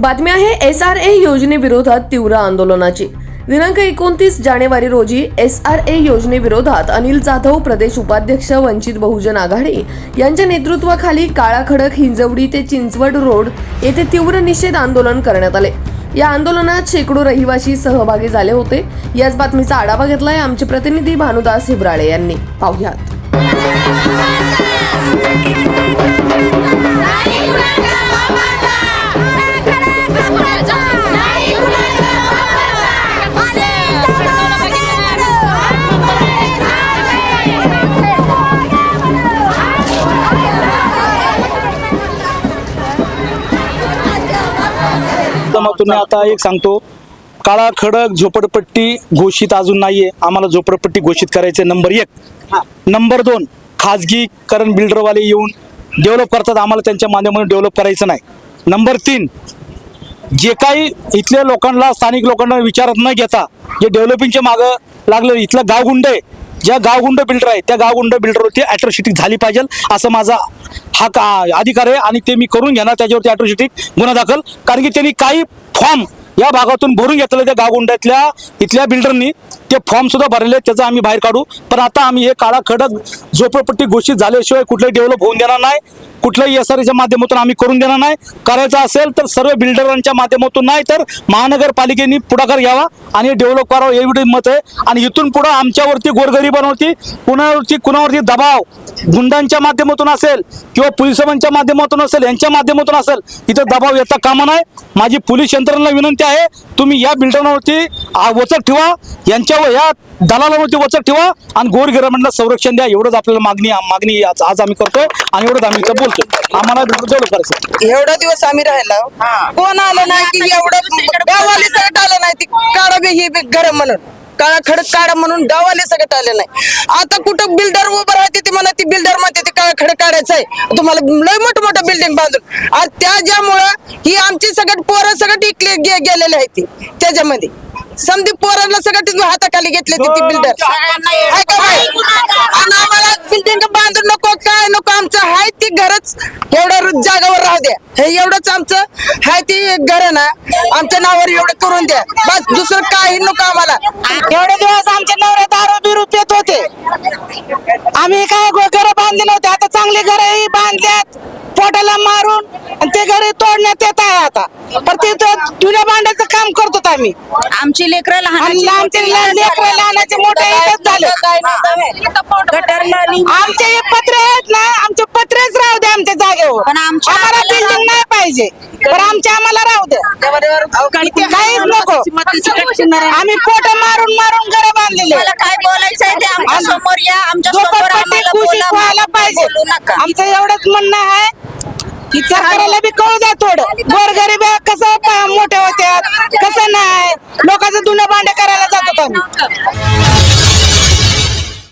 बातमी आहे S R A योजनेविरोधात तीव्र आंदोलनाची. दिनांक एकोणतीस जानेवारी रोजी एस आर ए योजनेविरोधात अनिल जाधव प्रदेश उपाध्यक्ष वंचित बहुजन आघाडी यांच्या नेतृत्वाखाली काळा खडक हिंजवडी ते चिंचवड रोड येथे तीव्र निषेध आंदोलन करण्यात आले. या आंदोलनात शेकडो रहिवासी सहभागी झाले होते. याच बातमीचा आढावा घेतलाय आमचे प्रतिनिधी भानुदास हिबराळे यांनी. पाहुयात. माध्यमातून आता एक सांगतो काळा खडक झोपडपट्टी घोषित अजून नाहीये. आम्हाला झोपडपट्टी घोषित करायचे नंबर एक. नंबर दोन खाजगीकरण बिल्डरवाले येऊन डेव्हलप करतात. आम्हाला त्यांच्या माध्यमातून डेव्हलप करायचं नाही. नंबर तीन जे काही इथल्या लोकांना स्थानिक लोकांना विचारात न घेता जे डेव्हलपिंगच्या मागं लागले इथलं गावगुंड आहे ज्या गावगुंड बिल्डर आहे त्या गावगुंड बिल्डरवरती ॲट्रॉसिटी झाली पाहिजे असं माझा हा का अधिकार आहे आणि ते मी करून घेणार त्याच्यावरती ॲट्रॉसिटी गुन्हा दाखल. कारण की त्यांनी काही फॉर्म या भागातून भरून घेतलं त्या गावगुंड्यातल्या इथल्या बिल्डरनी ते फॉर्म सुद्धा भरले त्याचं आम्ही बाहेर काढू. पण आता आम्ही हे काळा खडक झोपडपट्टी घोषित झाल्याशिवाय कुठलंही डेव्हलप होऊन देणार नाही. कुठल्याही एस आर माध्यमातून आम्ही करून देणार नाही. करायचं असेल तर सर्व बिल्डरांच्या माध्यमातून नाही तर महानगरपालिकेने पुढाकार घ्यावा आणि डेव्हलप करावं एवढी मत आहे. आणि इथून पुढं आमच्यावरती गोरगरिबांवरती कुणावरती कुणावरती दबाव गुंडांच्या माध्यमातून असेल किंवा पोलिसांच्या माध्यमातून असेल यांच्या माध्यमातून असेल इथं दबाव येता कामा नाही माझी पोलीस यंत्रणेला विनंती आहे तुम्ही या बिल्डरांवरती वचक ठेवा यांच्यावर या दलालावरती वचक ठेवा आणि गोरगरिबांना संरक्षण द्या. एवढंच आपल्याला मागणी मागणी आज आम्ही करतोय आणि एवढंच आम्ही इथं बोलतोय. आम्हाला करायचं एवढा दिवस आम्ही राहिलो. कोण आलं नाही की एवढं गावाले सगळं आलं नाही? ती बी ही घर म्हणून. काळा खडक काढा म्हणून गावाले सगळं आले नाही. आता कुठं बिल्डर उभं राहते ती म्हणा ती बिल्डर म्हणते ते काळा खडक काढायचं आहे. तुम्हाला लय मोठं बिल्डिंग बांधून. आज त्याच्यामुळं ही आमची सगळं पोरं सगळं टिकले गे गेलेले आहेत ती त्याच्यामध्ये. समधी पोरांना सगळं तिथून हाताखाली घेतले ती बिल्डर आहे? आणि आम्हाला बिल्डिंग बांधून नको काय नको आमचं हाय ती घरच. एवढं जागावर राहू द्या. हे एवढंच आमचं हाय ती घर आहे ना आमच्या नावावर एवढं करून द्या. बस दुसरं काही नको आम्हाला. एवढे दिवस आमचे नवरे दारू बिरू पेत होते. आम्ही काय घर बांधले नव्हते आता चांगले घरही बांधल्यात. पोटाला मारून आणि ते घरी तोडण्यात येत आहे आता. पण ते जुन्या भांड्याचं काम करतो आम्ही. आमची लेकरं लहान आमचे लेकरं लहानाचे मोठे एकच झाले. आमचे हे पत्रे आहेत ना आमचे पत्रेच राहू दे आमच्या जागेवर. पण आमच्या आम्हाला बिल्डिंग नाही पाहिजे. पण आमच्या आम्हाला राहू दे. काहीच नको. आम्ही पोट मारून मारून घर बांधलेले मला काय बोलायचंय ते आमच्यासमोर या. आमच्या आम्हाला पाहिजे. आमचं एवढंच म्हणणं आहे सरकारला बी कळू जा थोडं. गोरगरीब कसं मोठे होत्यात कसं नाही. लोकांचं धुणं भांडे करायला जातो आम्ही.